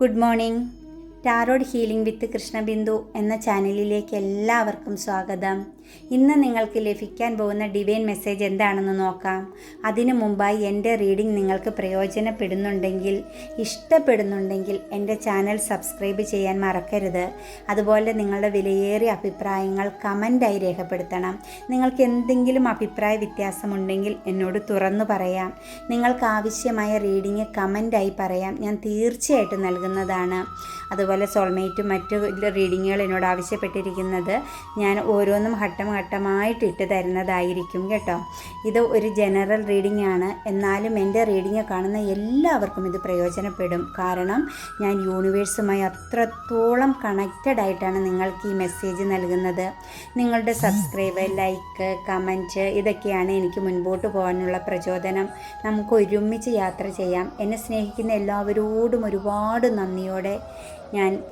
Good morning. Tarot healing with Krishnabindu എന്ന ചാനലിലേക്ക് എല്ലാവർക്കും സ്വാഗതം. ഇന്ന് നിങ്ങൾക്ക് ലഭിക്കാൻ പോകുന്ന ഡിവൈൻ മെസ്സേജ് എന്താണെന്ന് നോക്കാം. അതിനു മുമ്പായി എന്റെ റീഡിംഗ് നിങ്ങൾക്ക് പ്രയോജനപ്പെടുന്നുണ്ടെങ്കിൽ ഇഷ്ടപ്പെടുന്നുണ്ടെങ്കിൽ എന്റെ ചാനൽ സബ്സ്ക്രൈബ് ചെയ്യാൻ മറക്കരുത്. അതുപോലെ നിങ്ങളുടെ വിലയേറിയ അഭിപ്രായങ്ങൾ കമന്റായി രേഖപ്പെടുത്തണം. നിങ്ങൾക്ക് എന്തെങ്കിലും അഭിപ്രായ വ്യത്യാസമുണ്ടെങ്കിൽ എന്നോട് തുറന്നു പറയാം. നിങ്ങൾക്ക് ആവശ്യമായ റീഡിംഗ് കമന്റായി പറയാം. ഞാൻ തീർച്ചയായിട്ടും നൽകുന്നതാണ്. അതുപോലെ സോൾമേറ്റും മറ്റു റീഡിങ്ങുകൾ എന്നോട് ആവശ്യപ്പെട്ടിരിക്കുന്നത് ഞാൻ ഓരോന്നും ഘട്ടം ഘട്ടമായിട്ട് ഇട്ട് തരുന്നതായിരിക്കും കേട്ടോ. ഇത് ഒരു ജനറൽ റീഡിംഗ് ആണ്. എന്നാലും എന്റെ റീഡിങ് കാണുന്ന എല്ലാവർക്കും ഇത് പ്രയോജനപ്പെടും. കാരണം ഞാൻ യൂണിവേഴ്സുമായി അത്രത്തോളം കണക്റ്റഡ് ആയിട്ടാണ് നിങ്ങൾക്ക് ഈ മെസ്സേജ് നൽകുന്നത്. നിങ്ങളുടെ സബ്സ്ക്രൈബ് ലൈക്ക് കമന്റ് ഇതൊക്കെയാണ് എനിക്ക് മുൻപോട്ട് പോകാനുള്ള പ്രചോദനം. നമുക്ക് ഒരുമിച്ച് യാത്ര ചെയ്യാം. എന്നെ സ്നേഹിക്കുന്ന എല്ലാവരോടും ഒരുപാട് നന്ദിയോടെ ഞാൻ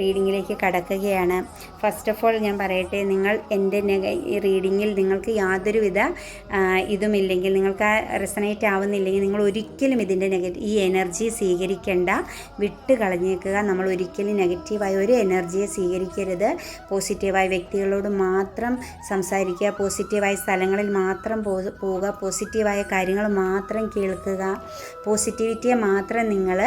റീഡിങ്ങിലേക്ക് കടക്കുകയാണ്. ഫസ്റ്റ് ഓഫ് ഓൾ ഞാൻ പറയട്ടെ നിങ്ങൾ എന്റെ റീഡിങ്ങിൽ നിങ്ങൾക്ക് യാതൊരുവിധ ഇതുമില്ലെങ്കിൽ നിങ്ങൾക്ക് ആ റെസനേറ്റ് ആവുന്നില്ലെങ്കിൽ നിങ്ങൾ ഒരിക്കലും ഇതിന്റെ നെഗറ്റീവ് ഈ എനർജി സ്വീകരിക്കേണ്ട വിട്ട് കളഞ്ഞേക്കുക. നമ്മൾ ഒരിക്കലും നെഗറ്റീവായ ഒരു എനർജിയെ സ്വീകരിക്കരുത്. പോസിറ്റീവായ വ്യക്തികളോട് മാത്രം സംസാരിക്കുക. പോസിറ്റീവായ സ്ഥലങ്ങളിൽ മാത്രം പോവുക. പോസിറ്റീവായ കാര്യങ്ങൾ മാത്രം കേൾക്കുക. പോസിറ്റിവിറ്റിയെ മാത്രം നിങ്ങൾ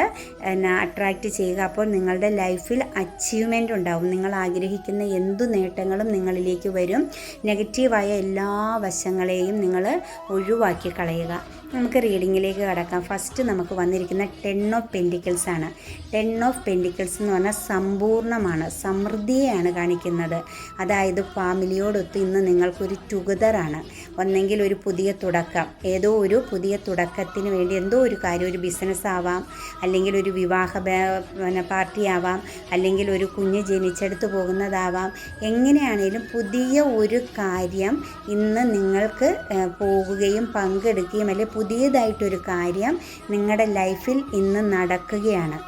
അട്രാക്റ്റ് ചെയ്യുക. അപ്പോൾ നിങ്ങളുടെ ലൈഫിൽ അച്ചീവ്മെന്റ് ഉണ്ടാവും. നിങ്ങൾ ആഗ്രഹിക്കുന്ന എന്തു നേട്ടങ്ങളും നിങ്ങളിലേക്ക് വരും. നെഗറ്റീവായ എല്ലാ വശങ്ങളെയും നിങ്ങൾ ഒഴിവാക്കി കളയുക നമുക്ക് റീഡിങ്ങിലേക്ക് കടക്കാം. ഫസ്റ്റ് നമുക്ക് വന്നിരിക്കുന്ന ടെൻ ഓഫ് പെന്റിക്കിൾസ് ആണ്. ടെൻ ഓഫ് പെന്റിക്കിൾസ് എന്ന് പറഞ്ഞാൽ സമ്പൂർണമാണ് സമൃദ്ധിയെയാണ് കാണിക്കുന്നത്. അതായത് ഫാമിലിയോടൊത്ത് ഇന്ന് നിങ്ങൾക്കൊരു ടുഗദറാണ് ഒന്നെങ്കിൽ ഒരു പുതിയ തുടക്കം. ഏതോ ഒരു പുതിയ തുടക്കത്തിന് വേണ്ടി എന്തോ ഒരു കാര്യം ഒരു ബിസിനസ് ആവാം അല്ലെങ്കിൽ ഒരു വിവാഹ പാർട്ടി ആവാം അല്ലെങ്കിൽ ഒരു കുഞ്ഞ് ജനിച്ചെടുത്ത് പോകുന്നതാവാം. എങ്ങനെയാണേലും പുതിയ ഒരു കാര്യം ഇന്ന് നിങ്ങൾക്ക് പോകുകയും പങ്കെടുക്കുകയും അല്ലെങ്കിൽ പുതിയതായിട്ടൊരു കാര്യം നിങ്ങളുടെ ലൈഫിൽ ഇന്ന് നടക്കുകയാണ്.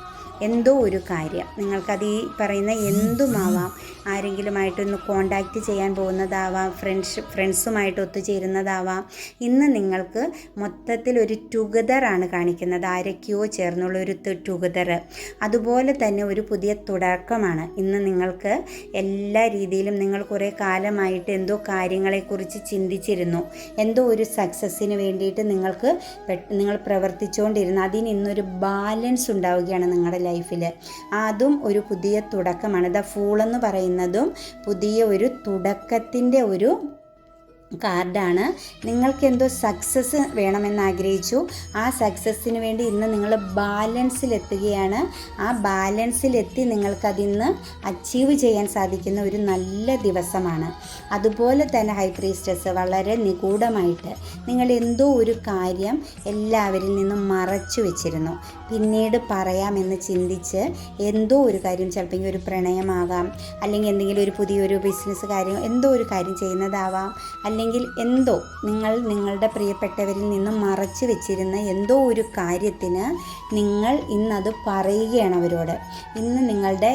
എന്തോ ഒരു കാര്യം. നിങ്ങൾക്കത് ഈ പറയുന്ന എന്തുമാവാം? ആരെങ്കിലുമായിട്ടൊന്ന് കോണ്ടാക്റ്റ് ചെയ്യാൻ പോകുന്നതാവാം ഫ്രണ്ട്സ് ഫ്രണ്ട്സുമായിട്ട് ഒത്തുചേരുന്നതാവാം. ഇന്ന് നിങ്ങൾക്ക് മൊത്തത്തിൽ ഒരു ടുഗദറാണ് കാണിക്കുന്നത്. ആരൊക്കെയോ ചേർന്നുള്ള ഒരു ടുഗദർ അതുപോലെ തന്നെ ഒരു പുതിയ തുടക്കമാണ്. ഇന്ന് നിങ്ങൾക്ക് എല്ലാ രീതിയിലും നിങ്ങൾ കുറേ കാലമായിട്ട് എന്തോ കാര്യങ്ങളെക്കുറിച്ച് ചിന്തിച്ചിരുന്നു. എന്തോ ഒരു സക്സസ്സിന് വേണ്ടിയിട്ട് നിങ്ങൾക്ക് നിങ്ങൾ പ്രവർത്തിച്ചുകൊണ്ടിരുന്നു അതിന് ഇന്നൊരു ബാലൻസ് ഉണ്ടാവുകയാണ് നിങ്ങളുടെ ലൈഫിൽ അതും ഒരു പുതിയ തുടക്കമാണ്. ദ ഫൂൾ എന്ന് പറയുന്നതും പുതിയ ഒരു തുടക്കത്തിന്റെ ഒരു കാർഡാണ്. നിങ്ങൾക്ക് എന്തോ സക്സസ് വേണമെന്ന് ആഗ്രഹിച്ചു. ആ സക്സസ്സിന് വേണ്ടി ഇന്ന് നിങ്ങൾ ബാലൻസിലെത്തുകയാണ് ആ ബാലൻസിലെത്തി നിങ്ങൾക്കതിന്ന് അച്ചീവ് ചെയ്യാൻ സാധിക്കുന്ന ഒരു നല്ല ദിവസമാണ്. അതുപോലെ തന്നെ ഹൈ പ്രീസ്റ്റസ് വളരെ നിഗൂഢമായിട്ട് നിങ്ങൾ എന്തോ ഒരു കാര്യം എല്ലാവരിൽ നിന്നും മറച്ചു വെച്ചിരുന്നു. പിന്നീട് പറയാമെന്ന് ചിന്തിച്ച് എന്തോ ഒരു കാര്യം ചിലപ്പോൾ ഒരു പ്രണയമാകാം. അല്ലെങ്കിൽ എന്തെങ്കിലും ഒരു പുതിയൊരു ബിസിനസ് കാര്യം എന്തോ ഒരു കാര്യം ചെയ്യുന്നതാവാം. അല്ലെങ്കിൽ എന്തോ നിങ്ങൾ നിങ്ങളുടെ പ്രിയപ്പെട്ടവരിൽ നിന്നും മറച്ചു വെച്ചിരുന്ന എന്തോ ഒരു കാര്യത്തിന് നിങ്ങൾ ഇന്നത് പറയുകയാണ് അവരോട്. ഇന്ന് നിങ്ങളുടെ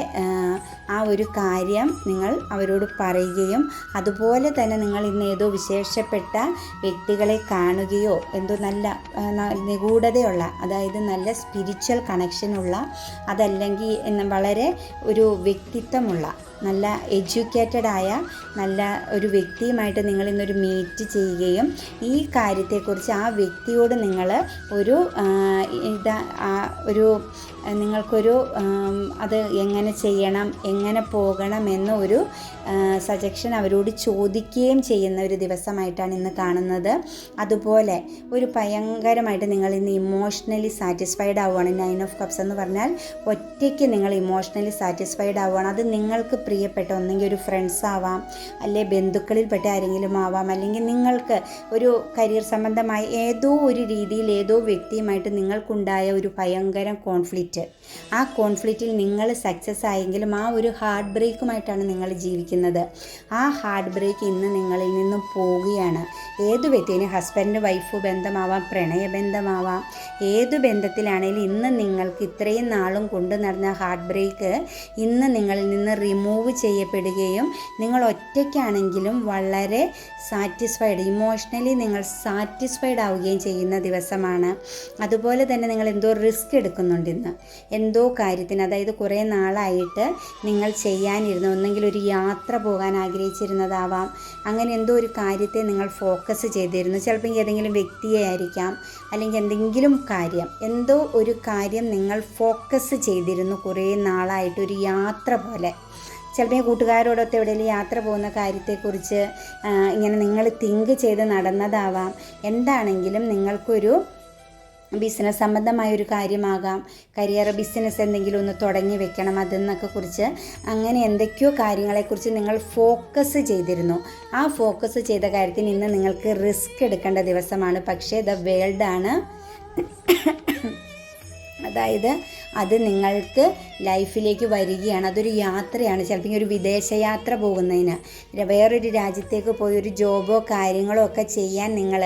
ആ, ഒരു കാര്യം നിങ്ങൾ അവരോട് പറയുകയും അതുപോലെ തന്നെ നിങ്ങൾ ഇന്ന് ഏതോ വിശേഷപ്പെട്ട വ്യക്തികളെ കാണുകയോ എന്തോ നല്ല നിഗൂഢതയുള്ള അതായത് നല്ല സ്പിരിച്വൽ കണക്ഷനുള്ള അതല്ലെങ്കിൽ വളരെ ഒരു വ്യക്തിത്വമുള്ള നല്ല എഡ്യൂക്കേറ്റഡ് ആയ നല്ല ഒരു വ്യക്തിയുമായിട്ട് നിങ്ങൾ ഇന്നൊരു മീറ്റ് ചെയ്യുകയും ഈ കാര്യത്തെക്കുറിച്ച് ആ വ്യക്തിയോട് നിങ്ങൾ ഒരു ഇതാ ഒരു നിങ്ങൾക്കൊരു അത് എങ്ങനെ ചെയ്യണം എങ്ങനെ പോകണം എന്ന ഒരു സജഷൻ അവരോട് ചോദിക്കുകയും ചെയ്യുന്ന ഒരു ദിവസമായിട്ടാണ് ഇന്ന് കാണുന്നത്. അതുപോലെ ഒരു ഭയങ്കരമായിട്ട് നിങ്ങൾ ഇന്ന് ഇമോഷണലി സാറ്റിസ്ഫൈഡ് ആവുകയാണ് നയൻ ഓഫ് കപ്സ് എന്ന് പറഞ്ഞാൽ ഒറ്റയ്ക്ക് നിങ്ങൾ ഇമോഷണലി സാറ്റിസ്ഫൈഡ് ആവുകയാണ് അത് നിങ്ങൾക്ക് പ്രിയപ്പെട്ട ഒന്നെങ്കിൽ ഒരു ഫ്രണ്ട്സ് ആവാം അല്ലെ ബന്ധുക്കളിൽപ്പെട്ട ആരെങ്കിലും ആവാം അല്ലെങ്കിൽ നിങ്ങൾക്ക് ഒരു കരിയർ സംബന്ധമായി ഏതോ ഒരു രീതിയിൽ ഏതോ വ്യക്തിയുമായിട്ട് നിങ്ങൾക്കുണ്ടായ ഒരു ഭയങ്കര കോൺഫ്ലിക്റ്റ് ആ കോൺഫ്ലിക്റ്റിൽ നിങ്ങൾ സക്സസ് ആയെങ്കിലും ആ ഒരു ഹാർട്ട് ബ്രേക്കുമായിട്ടാണ് നിങ്ങൾ ജീവിക്കുന്നത്. ആ ഹാർട്ട് ബ്രേക്ക് ഇന്ന് നിങ്ങളിൽ നിന്നും പോവുകയാണ്. ഏതു വ്യക്തിന് ഹസ്ബൻഡ് വൈഫ് ബന്ധമാവാം പ്രണയബന്ധമാവാം ഏതു ബന്ധത്തിലാണെങ്കിലും ഇന്ന് നിങ്ങൾക്ക് ഇത്രയും നാളും കൊണ്ടു നടന്ന ഹാർട്ട് ബ്രേക്ക് ഇന്ന് നിങ്ങളിൽ നിന്ന് റിമൂവ് ചെയ്യപ്പെടുകയും നിങ്ങൾ ഒറ്റയ്ക്കാണെങ്കിലും വളരെ സാറ്റിസ്ഫൈഡ് ഇമോഷണലി നിങ്ങൾ സാറ്റിസ്ഫൈഡ് ആവുകയും ചെയ്യുന്ന ദിവസമാണ്. അതുപോലെ തന്നെ നിങ്ങൾ എന്തോ റിസ്ക് എടുക്കുന്നുണ്ട് ഇന്ന്. എന്തോ കാര്യത്തിന് അതായത് കുറേ നാളായിട്ട് നിങ്ങൾ ചെയ്യാനിരുന്ന ഒന്നെങ്കിൽ ഒരു യാത്ര പോകാൻ ആഗ്രഹിച്ചിരുന്നതാവാം. അങ്ങനെ എന്തോ ഒരു കാര്യത്തെ നിങ്ങൾ ഫോക്കസ് ചെയ്തിരുന്നു. ചിലപ്പോൾ ഏതെങ്കിലും വ്യക്തിയെ ആയിരിക്കാം അല്ലെങ്കിൽ എന്തെങ്കിലും കാര്യം. എന്തോ ഒരു കാര്യം നിങ്ങൾ ഫോക്കസ് ചെയ്തിരുന്നു കുറേ നാളായിട്ട് ഒരു യാത്ര പോലെ. ചിലപ്പോൾ കൂട്ടുകാരോടൊത്ത് എവിടെയെങ്കിലും യാത്ര പോകുന്ന കാര്യത്തെക്കുറിച്ച് ഇങ്ങനെ നിങ്ങൾ തിങ്ക് ചെയ്ത് നടന്നതാവാം. എന്താണെങ്കിലും നിങ്ങൾക്കൊരു ബിസിനസ് സംബന്ധമായ ഒരു കാര്യമാകാം. കരിയർ ബിസിനസ് എന്തെങ്കിലും ഒന്ന് തുടങ്ങി വെക്കണം അതെന്നൊക്കെ കുറിച്ച് അങ്ങനെ എന്തൊക്കെയോ കാര്യങ്ങളെക്കുറിച്ച് നിങ്ങൾ ഫോക്കസ് ചെയ്തിരുന്നു. ആ ഫോക്കസ് ചെയ്ത കാര്യത്തിന് ഇന്ന് നിങ്ങൾക്ക് റിസ്ക് എടുക്കേണ്ട ദിവസമാണ്. പക്ഷേ ദ വേൾഡാണ് അതായത് അത് നിങ്ങൾക്ക് ലൈഫിലേക്ക് വരികയാണ്. അതൊരു യാത്രയാണ്. ചിലപ്പോൾ ഒരു വിദേശയാത്ര പോകുന്നതിന്. വേറൊരു രാജ്യത്തേക്ക് പോയി ഒരു ജോബോ കാര്യങ്ങളോ ഒക്കെ ചെയ്യാൻ നിങ്ങൾ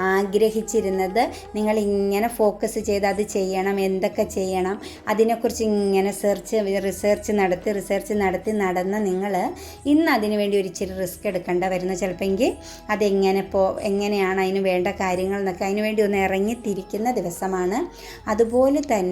ആഗ്രഹിച്ചിരുന്നത് നിങ്ങൾ ഇങ്ങനെ ഫോക്കസ് ചെയ്ത് അത് ചെയ്യണം എന്തൊക്കെ ചെയ്യണം അതിനെക്കുറിച്ച് ഇങ്ങനെ സെർച്ച് റിസർച്ച് നടത്തി റിസർച്ച് നടത്തി നടന്ന് നിങ്ങൾ ഇന്ന് അതിന് വേണ്ടി ഒരു ഇച്ചിരി റിസ്ക് എടുക്കേണ്ട വരുന്നു. ചിലപ്പോൾ അതെങ്ങനെ പോ എങ്ങനെയാണ് അതിന് വേണ്ട കാര്യങ്ങൾ എന്നൊക്കെ അതിനുവേണ്ടി ഒന്ന് ഇറങ്ങിത്തിരിക്കുന്ന ദിവസമാണ്. അതുപോലെ തന്നെ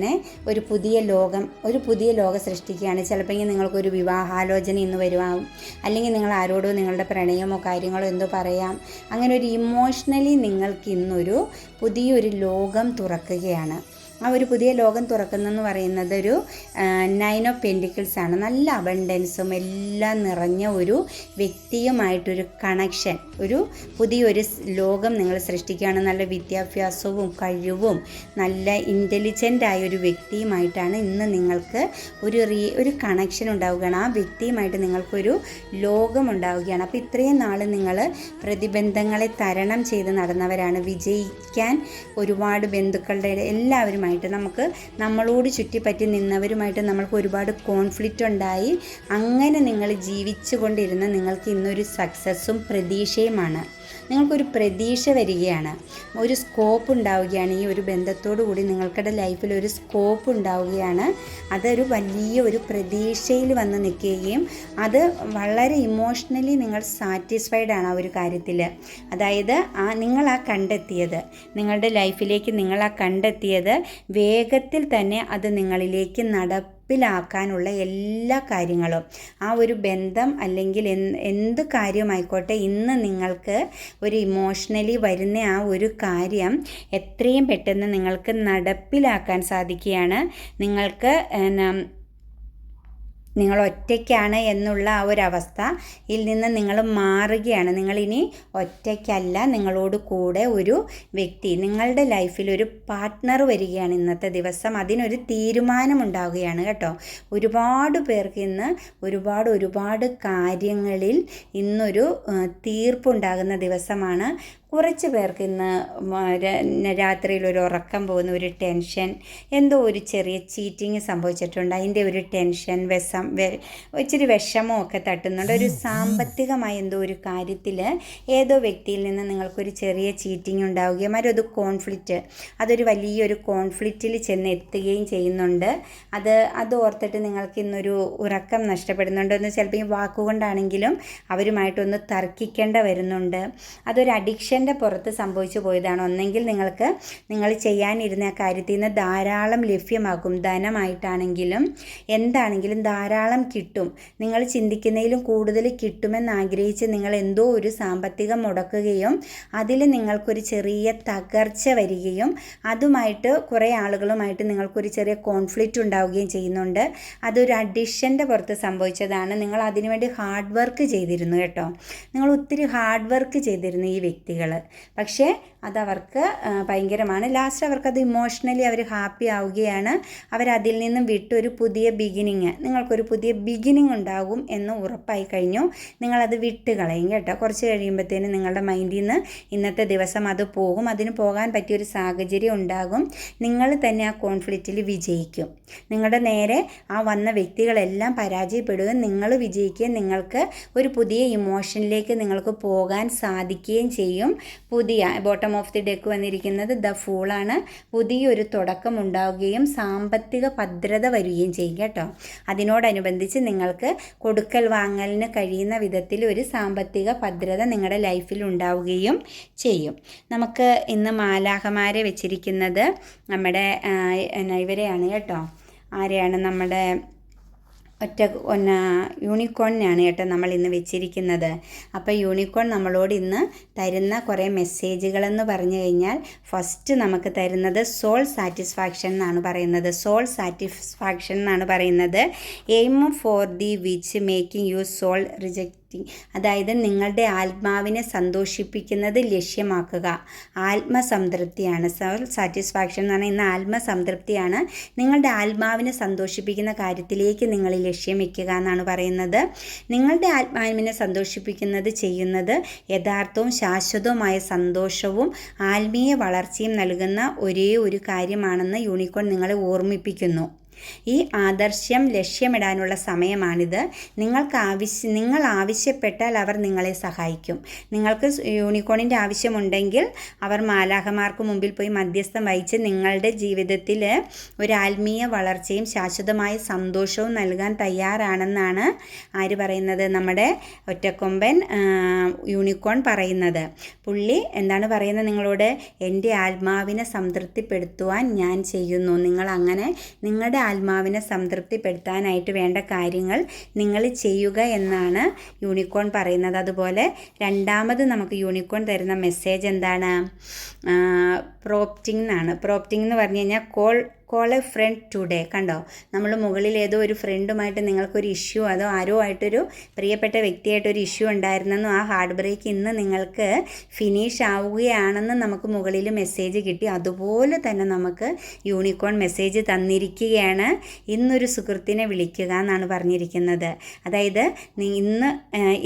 ഒരു പുതിയ ലോകം ഒരു പുതിയ ലോകം സൃഷ്ടിക്കുകയാണ്. ചിലപ്പോൾ നിങ്ങൾക്കൊരു വിവാഹാലോചന ഇന്ന് വരുവാകും അല്ലെങ്കിൽ നിങ്ങൾ ആരോടോ നിങ്ങളുടെ പ്രണയമോ കാര്യങ്ങളോ എന്തോ പറയാം. അങ്ങനെ ഒരു ഇമോഷണലി നിങ്ങൾക്ക് ഇന്നൊരു പുതിയൊരു ലോകം തുറക്കുകയാണ്. ആ ഒരു പുതിയ ലോകം തുറക്കുന്നതെന്ന് പറയുന്നത് ഒരു നയൻ ഓഫ് പെൻഡിക്കിൾസ് ആണ്. നല്ല അബണ്ടൻസും എല്ലാം നിറഞ്ഞ ഒരു വ്യക്തിയുമായിട്ടൊരു കണക്ഷൻ ഒരു പുതിയൊരു ലോകം നിങ്ങൾ സൃഷ്ടിക്കുകയാണ്. നല്ല വിദ്യാഭ്യാസവും കഴിവും നല്ല ഇന്റലിജന്റ് ആയ ഒരു വ്യക്തിയുമായിട്ടാണ് ഇന്ന് നിങ്ങൾക്ക് ഒരു റീ ഒരു കണക്ഷൻ ഉണ്ടാവുകയാണ്. ആ വ്യക്തിയുമായിട്ട് നിങ്ങൾക്കൊരു ലോകം ഉണ്ടാവുകയാണ്. അപ്പോൾ ഇത്രയും നാൾ നിങ്ങൾ പ്രതിബന്ധങ്ങളെ തരണം ചെയ്ത് നടന്നവരാണ്. വിജയിക്കാൻ ഒരുപാട് ബന്ധുക്കളുടെ ഇടയിൽ എല്ലാവരുമായിട്ട് നമുക്ക് നമ്മളോട് ചുറ്റിപ്പറ്റി നിന്നവരുമായിട്ട് നമ്മൾക്ക് ഒരുപാട് കോൺഫ്ലിക്റ്റ് ഉണ്ടായി. അങ്ങനെ നിങ്ങൾ ജീവിച്ചു കൊണ്ടിരുന്ന നിങ്ങൾക്ക് ഇന്നൊരു സക്സസ്സും പ്രതീക്ഷയുമാണ്. നിങ്ങൾക്കൊരു പ്രതീക്ഷ വരികയാണ്. ഒരു സ്കോപ്പ് ഉണ്ടാവുകയാണ്. ഈ ഒരു ബന്ധത്തോടു കൂടി നിങ്ങൾക്കുടെ ലൈഫിൽ ഒരു സ്കോപ്പ് ഉണ്ടാവുകയാണ്. അതൊരു വലിയ ഒരു പ്രതീക്ഷയിൽ വന്ന് നിൽക്കുകയും അത് വളരെ ഇമോഷണലി നിങ്ങൾ സാറ്റിസ്ഫൈഡ് ആണ് ആ ഒരു കാര്യത്തിൽ. അതായത് ആ നിങ്ങൾ ആ കണ്ടെത്തിയത്. നിങ്ങളുടെ ലൈഫിലേക്ക് നിങ്ങൾ ആ കണ്ടെത്തിയത് വേഗത്തിൽ തന്നെ അത് നിങ്ങളിലേക്ക് നടപ്പിലാക്കാനുള്ള എല്ലാ കാര്യങ്ങളും. ആ ഒരു ബന്ധം അല്ലെങ്കിൽ എന്ത് കാര്യമായിക്കോട്ടെ ഇന്ന് നിങ്ങൾക്ക് ഒരു ഇമോഷണലി വരുന്ന ആ ഒരു കാര്യം എത്രയും പെട്ടെന്ന് നിങ്ങൾക്ക് നടപ്പിലാക്കാൻ സാധിക്കുകയാണ്. നിങ്ങൾക്ക് നിങ്ങൾ ഒറ്റയ്ക്കാണ് എന്നുള്ള ആ ഒരു അവസ്ഥയിൽ നിന്ന് നിങ്ങൾ മാറുകയാണ്. നിങ്ങളിനി ഒറ്റയ്ക്കല്ല നിങ്ങളോട് കൂടെ ഒരു വ്യക്തി നിങ്ങളുടെ ലൈഫിൽ ഒരു പാർട്ട്ണർ വരികയാണ് ഇന്നത്തെ ദിവസം. അതിനൊരു തീരുമാനമുണ്ടാവുകയാണ് കേട്ടോ. ഒരുപാട് പേർക്ക് ഇന്ന് ഒരുപാട് ഒരുപാട് കാര്യങ്ങളിൽ ഇന്നൊരു തീർപ്പുണ്ടാകുന്ന ദിവസമാണ്. കുറച്ച് പേർക്ക് ഇന്ന് രാത്രിയിൽ ഒരു ഉറക്കം പോകുന്ന ഒരു ടെൻഷൻ എന്തോ ഒരു ചെറിയ ചീറ്റിങ് സംഭവിച്ചിട്ടുണ്ട്. അതിന്റെ ഒരു ടെൻഷൻ വിഷം ഇച്ചിരി വിഷമോ ഒക്കെ തട്ടുന്നുണ്ട്. ഒരു സാമ്പത്തികമായ എന്തോ ഒരു കാര്യത്തിൽ ഏതോ വ്യക്തിയിൽ നിന്ന് നിങ്ങൾക്കൊരു ചെറിയ ചീറ്റിങ് ഉണ്ടാവുകയും അത് കോൺഫ്ലിക്റ്റ് അതൊരു വലിയൊരു കോൺഫ്ലിക്റ്റിൽ ചെന്ന് എത്തുകയും ചെയ്യുന്നുണ്ട്. അത് അത് ഓർത്തിട്ട് നിങ്ങൾക്ക് ഇന്നൊരു ഉറക്കം നഷ്ടപ്പെടുന്നുണ്ട്. എന്ന് ചിലപ്പോൾ ഈ വാക്കുകൊണ്ടാണെങ്കിലും അവരുമായിട്ടൊന്ന് തർക്കിക്കേണ്ട വരുന്നുണ്ട്. അതൊരു അഡിക്ഷന്റെ പുറത്ത് സംഭവിച്ചു പോയതാണ്. ഒന്നെങ്കിൽ നിങ്ങൾക്ക് നിങ്ങൾ ചെയ്യാനിരുന്ന കാര്യത്തിൽ നിന്ന് ധാരാളം ലഭ്യമാകും. ധനമായിട്ടാണെങ്കിലും എന്താണെങ്കിലും ധാരാളം കിട്ടും. നിങ്ങൾ ചിന്തിക്കുന്നതിലും കൂടുതൽ കിട്ടുമെന്ന് ആഗ്രഹിച്ച് നിങ്ങൾ എന്തോ ഒരു സാമ്പത്തികം മുടക്കുകയും അതിൽ നിങ്ങൾക്കൊരു ചെറിയ തകർച്ച വരികയും അതുമായിട്ട് കുറേ ആളുകളുമായിട്ട് നിങ്ങൾക്കൊരു ചെറിയ കോൺഫ്ലിക്റ്റ് ഉണ്ടാവുകയും ചെയ്യുന്നുണ്ട്. അതൊരു അഡിഷന്റെ പുറത്ത് സംഭവിച്ചതാണ്. നിങ്ങൾ അതിനുവേണ്ടി ഹാർഡ് വർക്ക് ചെയ്തിരുന്നു കേട്ടോ. നിങ്ങൾ ഒത്തിരി ഹാർഡ് വർക്ക് ചെയ്തിരുന്നു ഈ വ്യക്തികൾ. പക്ഷേ അതവർക്ക് ഭയങ്കരമാണ്. ലാസ്റ്റ് അവർക്കത് ഇമോഷണലി അവർ ഹാപ്പി ആവുകയാണ്. അവരതിൽ നിന്നും വിട്ടൊരു പുതിയ ബിഗിനിങ് നിങ്ങൾക്കൊരു പുതിയ ബിഗിനിങ് ഉണ്ടാകും എന്ന് ഉറപ്പായി കഴിഞ്ഞു. നിങ്ങളത് വിട്ട് കളയും കേട്ടോ. കുറച്ച് കഴിയുമ്പോഴത്തേനും നിങ്ങളുടെ മൈൻഡിൽ നിന്ന് ഇന്നത്തെ ദിവസം അത് പോകും. അതിന് പോകാൻ പറ്റിയൊരു സാഹചര്യം ഉണ്ടാകും. നിങ്ങൾ തന്നെ ആ കോൺഫ്ലിക്റ്റിൽ വിജയിക്കും. നിങ്ങളുടെ നേരെ ആ വന്ന വ്യക്തികളെല്ലാം പരാജയപ്പെടുകയും നിങ്ങൾ വിജയിക്കുകയും നിങ്ങൾക്ക് ഒരു പുതിയ ഇമോഷനിലേക്ക് നിങ്ങൾക്ക് പോകാൻ സാധിക്കുകയും ചെയ്യും. പുതിയ ബോട്ടം ഓഫ് ദി ഡെക്ക് വന്നിരിക്കുന്നത് ദ ഫൂളാണ്. പുതിയൊരു തുടക്കം ഉണ്ടാവുകയും സാമ്പത്തിക ഭദ്രത വരികയും ചെയ്യും കേട്ടോ. അതിനോടനുബന്ധിച്ച് നിങ്ങൾക്ക് കൊടുക്കൽ വാങ്ങലിന് കഴിയുന്ന വിധത്തിൽ ഒരു സാമ്പത്തിക ഭദ്രത നിങ്ങളുടെ ലൈഫിൽ ഉണ്ടാവുകയും ചെയ്യും. നമുക്ക് ഇന്ന് മാലാഹമാരെ വെച്ചിരിക്കുന്നത് നമ്മുടെ ഇവരെയാണ് കേട്ടോ. ആരെയാണ്? നമ്മുടെ ഒറ്റ ഒന്ന യൂണിക്കോണിനാണ് കേട്ടോ നമ്മൾ ഇന്ന് വെച്ചിരിക്കുന്നത്. അപ്പോൾ യൂണിക്കോൺ നമ്മളോട് ഇന്ന് തരുന്ന കുറേ മെസ്സേജുകളെന്ന് പറഞ്ഞു കഴിഞ്ഞാൽ ഫസ്റ്റ് നമുക്ക് തരുന്നത് സോൾ സാറ്റിസ്ഫാക്ഷൻ എന്നാണ് പറയുന്നത്. സോൾ സാറ്റിസ്ഫാക്ഷൻ എന്നാണ് പറയുന്നത്. Aim for the which making you soul reject അതായത് നിങ്ങളുടെ ആത്മാവിനെ സന്തോഷിപ്പിക്കുന്നത് ലക്ഷ്യമാക്കുക. ആത്മസംതൃപ്തിയാണ്. സെൽഫ് സാറ്റിസ്ഫാക്ഷൻ എന്ന് പറഞ്ഞാൽ ഇന്ന് ആത്മസംതൃപ്തിയാണ്. നിങ്ങളുടെ ആത്മാവിനെ സന്തോഷിപ്പിക്കുന്ന കാര്യത്തിലേക്ക് നിങ്ങൾ ലക്ഷ്യം വയ്ക്കുക എന്നാണ് പറയുന്നത്. നിങ്ങളുടെ ആത്മാവിനെ സന്തോഷിപ്പിക്കുന്നത് ചെയ്യുന്നത് യഥാർത്ഥവും ശാശ്വതവുമായ സന്തോഷവും ആത്മീയ വളർച്ചയും നൽകുന്ന ഒരേ ഒരു കാര്യമാണെന്ന് യൂണിക്കോൺ നിങ്ങളെ ഓർമ്മിപ്പിക്കുന്നു. ഈ ആദർശ്യം ലക്ഷ്യമിടാനുള്ള സമയമാണിത്. നിങ്ങൾക്ക് ആവശ്യം നിങ്ങൾ ആവശ്യപ്പെട്ടാൽ അവർ നിങ്ങളെ സഹായിക്കും. നിങ്ങൾക്ക് യൂണിക്കോണിന്റെ ആവശ്യമുണ്ടെങ്കിൽ അവർ മാലാഹമാർക്ക് മുമ്പിൽ പോയി മധ്യസ്ഥം വഹിച്ച് നിങ്ങളുടെ ജീവിതത്തിൽ ഒരു ആത്മീയ വളർച്ചയും ശാശ്വതമായ സന്തോഷവും നൽകാൻ തയ്യാറാണെന്നാണ് ആര് പറയുന്നത്? നമ്മുടെ ഒറ്റക്കൊമ്പൻ യൂണിക്കോൺ പറയുന്നത്. പുള്ളി എന്താണ് പറയുന്നത് നിങ്ങളോട്? എന്റെ ആത്മാവിനെ സംതൃപ്തിപ്പെടുത്തുവാൻ ഞാൻ ചെയ്യുന്നു. നിങ്ങൾ അങ്ങനെ നിങ്ങളുടെ ആത്മാവിനെ സംതൃപ്തിപ്പെടുത്താനായിട്ട് വേണ്ട കാര്യങ്ങൾ നിങ്ങൾ ചെയ്യുക എന്നാണ് യൂണിക്കോൺ പറയുന്നത്. അതുപോലെ രണ്ടാമത് നമുക്ക് യൂണിക്കോൺ തരുന്ന മെസ്സേജ് എന്താണ്? പ്രോപ്റ്റിംഗ് എന്നാണ് പ്രോപ്റ്റിംഗ് എന്ന് പറഞ്ഞു കഴിഞ്ഞാൽ call call a friend today കണ്ടോ? നമ്മൾ മുകളിൽ ഏതോ ഒരു ഫ്രണ്ടുമായിട്ട് നിങ്ങൾക്കൊരു ഇഷ്യൂ അതോ ആരോ ആയിട്ടൊരു പ്രിയപ്പെട്ട വ്യക്തിയായിട്ട് ഒരു ഇഷ്യൂ ഉണ്ടായിരുന്നെന്നും ആ ഹാർഡ് ബ്രേക്ക് ഇന്ന് നിങ്ങൾക്ക് ഫിനിഷ് ആവുകയാണെന്ന് നമുക്ക് മുകളിൽ മെസ്സേജ് കിട്ടി. അതുപോലെ തന്നെ നമുക്ക് യൂണിക്കോൺ മെസ്സേജ് തന്നിരിക്കുകയാണ്. ഇന്നൊരു സുഹൃത്തിനെ വിളിക്കുക എന്നാണ് പറഞ്ഞിരിക്കുന്നത്. അതായത് ഇന്ന്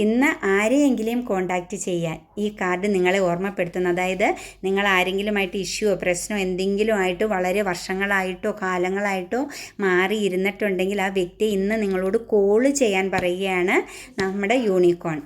ഇന്ന് ആരെയെങ്കിലും കോണ്ടാക്റ്റ് ചെയ്യാൻ ഈ കാർഡ് നിങ്ങളെ ഓർമ്മപ്പെടുത്തുന്നു. അതായത് നിങ്ങൾ ആരെങ്കിലുമായിട്ട് ഇഷ്യൂവോ പ്രശ്നമോ എന്തെങ്കിലും ആയിട്ട് വളരെ വർഷങ്ങളായി ആയിട്ടോ കാലങ്ങളായിട്ടോ മാറിയിരുന്നിട്ടുണ്ടെങ്കിൽ ആ വ്യക്തി ഇന്ന് നിങ്ങളോട് കോൾ ചെയ്യാൻ പറയുകയാണ് നമ്മുടെ യൂണിക്കോൺ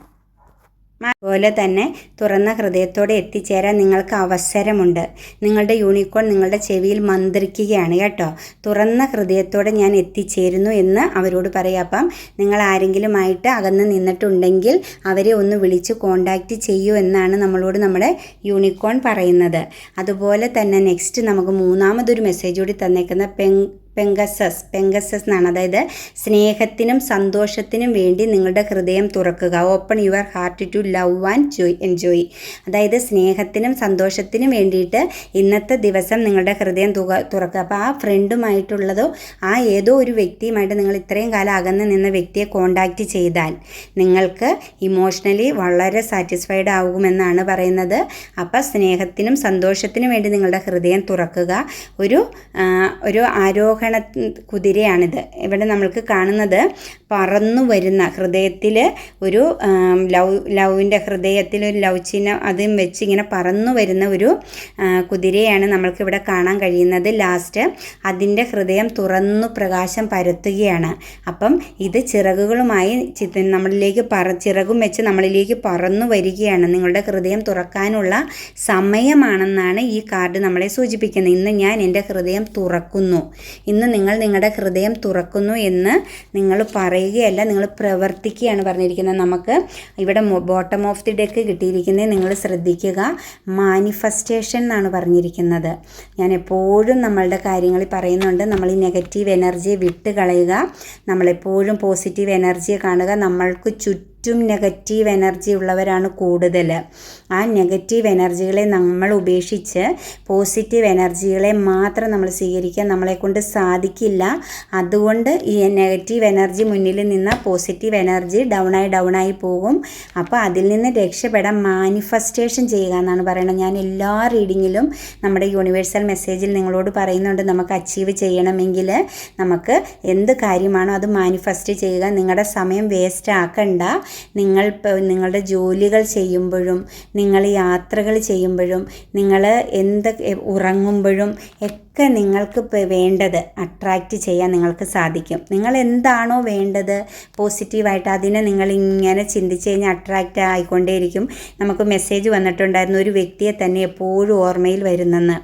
അതുപോലെ തന്നെ തുറന്ന ഹൃദയത്തോടെ എത്തിച്ചേരാൻ നിങ്ങൾക്ക് അവസരമുണ്ട്. നിങ്ങളുടെ യൂണിക്കോൺ നിങ്ങളുടെ ചെവിയിൽ മന്ത്രിക്കുകയാണ് കേട്ടോ. തുറന്ന ഹൃദയത്തോടെ ഞാൻ എത്തിച്ചേരുന്നു എന്ന് അവരോട് പറയാം. അപ്പം നിങ്ങൾ ആരെങ്കിലുമായിട്ട് അകന്ന് നിന്നിട്ടുണ്ടെങ്കിൽ അവരെ ഒന്ന് വിളിച്ച് കോണ്ടാക്റ്റ് ചെയ്യൂ എന്നാണ് നമ്മളോട് നമ്മുടെ യൂണിക്കോൺ പറയുന്നത്. അതുപോലെ തന്നെ നെക്സ്റ്റ് നമുക്ക് മൂന്നാമതൊരു മെസ്സേജ് കൂടി തന്നേക്കുന്ന പെങ് പെങ്കസസ് പെങ്കസസ് എന്നാണ്. അതായത് സ്നേഹത്തിനും സന്തോഷത്തിനും വേണ്ടി നിങ്ങളുടെ ഹൃദയം തുറക്കുക. Open your heart to love and joy enjoy അതായത് സ്നേഹത്തിനും സന്തോഷത്തിനും വേണ്ടിയിട്ട് ഇന്നത്തെ ദിവസം നിങ്ങളുടെ ഹൃദയം തുക തുറക്കുക. അപ്പോൾ ആ ഫ്രണ്ടുമായിട്ടുള്ളതോ ആ ഏതോ ഒരു വ്യക്തിയുമായിട്ട് നിങ്ങൾ ഇത്രയും കാലം അകന്ന് നിന്ന വ്യക്തിയെ കോണ്ടാക്റ്റ് ചെയ്താൽ നിങ്ങൾക്ക് ഇമോഷണലി വളരെ സാറ്റിസ്ഫൈഡ് ആകുമെന്നാണ് പറയുന്നത്. അപ്പോൾ സ്നേഹത്തിനും സന്തോഷത്തിനും വേണ്ടി നിങ്ങളുടെ ഹൃദയം തുറക്കുക. ഒരു ഒരു ആരോഹ ആരോഹണ കുതിരയാണിത്. ഇവിടെ നമ്മൾക്ക് കാണുന്നത് പറന്നു വരുന്ന ഹൃദയത്തിൽ ഒരു ലവ് ലവിന്റെ ഹൃദയത്തിൽ ഒരു ലവ് ചിഹ്നം അതും വെച്ച് ഇങ്ങനെ പറന്നു വരുന്ന ഒരു കുതിരയാണ് നമ്മൾക്ക് ഇവിടെ കാണാൻ കഴിയുന്നത്. ലാസ്റ്റ് അതിന്റെ ഹൃദയം തുറന്നു പ്രകാശം പരത്തുകയാണ്. അപ്പം ഇത് ചിറകുകളുമായി നമ്മളിലേക്ക് പറ ചിറകും വെച്ച് നമ്മളിലേക്ക് പറന്നു വരികയാണ്. നിങ്ങളുടെ ഹൃദയം തുറക്കാനുള്ള സമയമാണെന്നാണ് ഈ കാർഡ് നമ്മളെ സൂചിപ്പിക്കുന്നത്. ഇന്ന് ഞാൻ എന്റെ ഹൃദയം തുറക്കുന്നു. ഇന്ന് നിങ്ങൾ നിങ്ങളുടെ ഹൃദയം തുറക്കുന്നു എന്ന് നിങ്ങൾ പറയുകയല്ല നിങ്ങൾ പ്രവർത്തിക്കുകയാണ് പറഞ്ഞിരിക്കുന്നത് നമുക്ക്. ഇവിടെ ബോട്ടം ഓഫ് ദി ഡെക്ക് കിട്ടിയിരിക്കുന്നത് നിങ്ങൾ ശ്രദ്ധിക്കുക. മാനിഫെസ്റ്റേഷൻ എന്നാണ് പറഞ്ഞിരിക്കുന്നത്. ഞാൻ എപ്പോഴും നമ്മളുടെ കാര്യങ്ങളിൽ പറയുന്നുണ്ട് നമ്മൾ ഈ നെഗറ്റീവ് എനർജിയെ വിട്ട് കളയുക നമ്മളെപ്പോഴും പോസിറ്റീവ് എനർജിയെ കാണുക. നമ്മൾക്ക് ചുറ്റും ചുറ്റും നെഗറ്റീവ് എനർജി ഉള്ളവരാണ് കൂടുതൽ ആ നെഗറ്റീവ് എനർജികളെ നമ്മൾ ഉപേക്ഷിച്ച് പോസിറ്റീവ് എനർജികളെ മാത്രം നമ്മൾ സ്വീകരിക്കാൻ നമ്മളെ കൊണ്ട് സാധിക്കില്ല. അതുകൊണ്ട് ഈ നെഗറ്റീവ് എനർജി മുന്നിൽ നിന്ന് പോസിറ്റീവ് എനർജി ഡൗണായി ഡൗണായി പോകും. അപ്പോൾ അതിൽ നിന്ന് രക്ഷപ്പെടാൻ മാനിഫെസ്റ്റേഷൻ ചെയ്യുക എന്നാണ് പറയുന്നത്. ഞാൻ എല്ലാ റീഡിങ്ങിലും നമ്മുടെ യൂണിവേഴ്സൽ മെസ്സേജിൽ നിങ്ങളോട് പറയുന്നുണ്ട്. നമുക്ക് അച്ചീവ് ചെയ്യണമെങ്കിൽ നമുക്ക് എന്ത് കാര്യമാണോ അത് മാനിഫെസ്റ്റ് ചെയ്യുക. നിങ്ങളുടെ സമയം വേസ്റ്റ് ആക്കണ്ട. നിങ്ങൾ നിങ്ങളുടെ ജോലികൾ ചെയ്യുമ്പോഴും നിങ്ങൾ യാത്രകൾ ചെയ്യുമ്പോഴും നിങ്ങൾ എന്ത് ഉറങ്ങുമ്പോഴും ഒക്കെ നിങ്ങൾക്ക് വേണ്ടത് അട്രാക്റ്റ് ചെയ്യാൻ നിങ്ങൾക്ക് സാധിക്കും. നിങ്ങൾ എന്താണോ വേണ്ടത് പോസിറ്റീവായിട്ട് അതിനെ നിങ്ങൾ ഇങ്ങനെ ചിന്തിച്ച് കഴിഞ്ഞാൽ അട്രാക്റ്റ് ആയിക്കൊണ്ടേയിരിക്കും. നമുക്ക് മെസ്സേജ് വന്നിട്ടുണ്ടായിരുന്നു ഒരു വ്യക്തിയെ തന്നെ എപ്പോഴും ഓർമ്മയിൽ വരുന്നെന്ന്.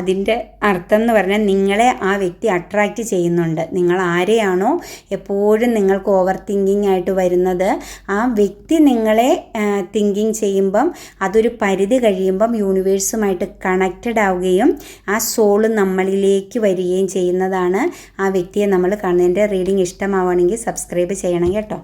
അതിന്റെ അർത്ഥം എന്ന് പറഞ്ഞാൽ നിങ്ങളെ ആ വ്യക്തി അട്രാക്റ്റ് ചെയ്യുന്നുണ്ട്. നിങ്ങൾ ആരെയാണോ എപ്പോഴും നിങ്ങൾക്ക് ഓവർ തിങ്കിങ് ആയിട്ട് വരുന്നത്. ആ വ്യക്തി നിങ്ങളെ തിങ്കിങ് ചെയ്യുമ്പം അതൊരു പരിധി കഴിയുമ്പം യൂണിവേഴ്സുമായിട്ട് കണക്റ്റഡ് ആവുകയും ആ സോൾ നമ്മൾ നമ്മളിലേക്ക് വരികയും ചെയ്യുന്നതാണ് ആ വ്യക്തിയെ നമ്മൾ കാണുന്നതിന്റെ റീഡിംഗ് ഇഷ്ടമാവുകയാണെങ്കിൽ സബ്സ്ക്രൈബ് ചെയ്യണം കേട്ടോ.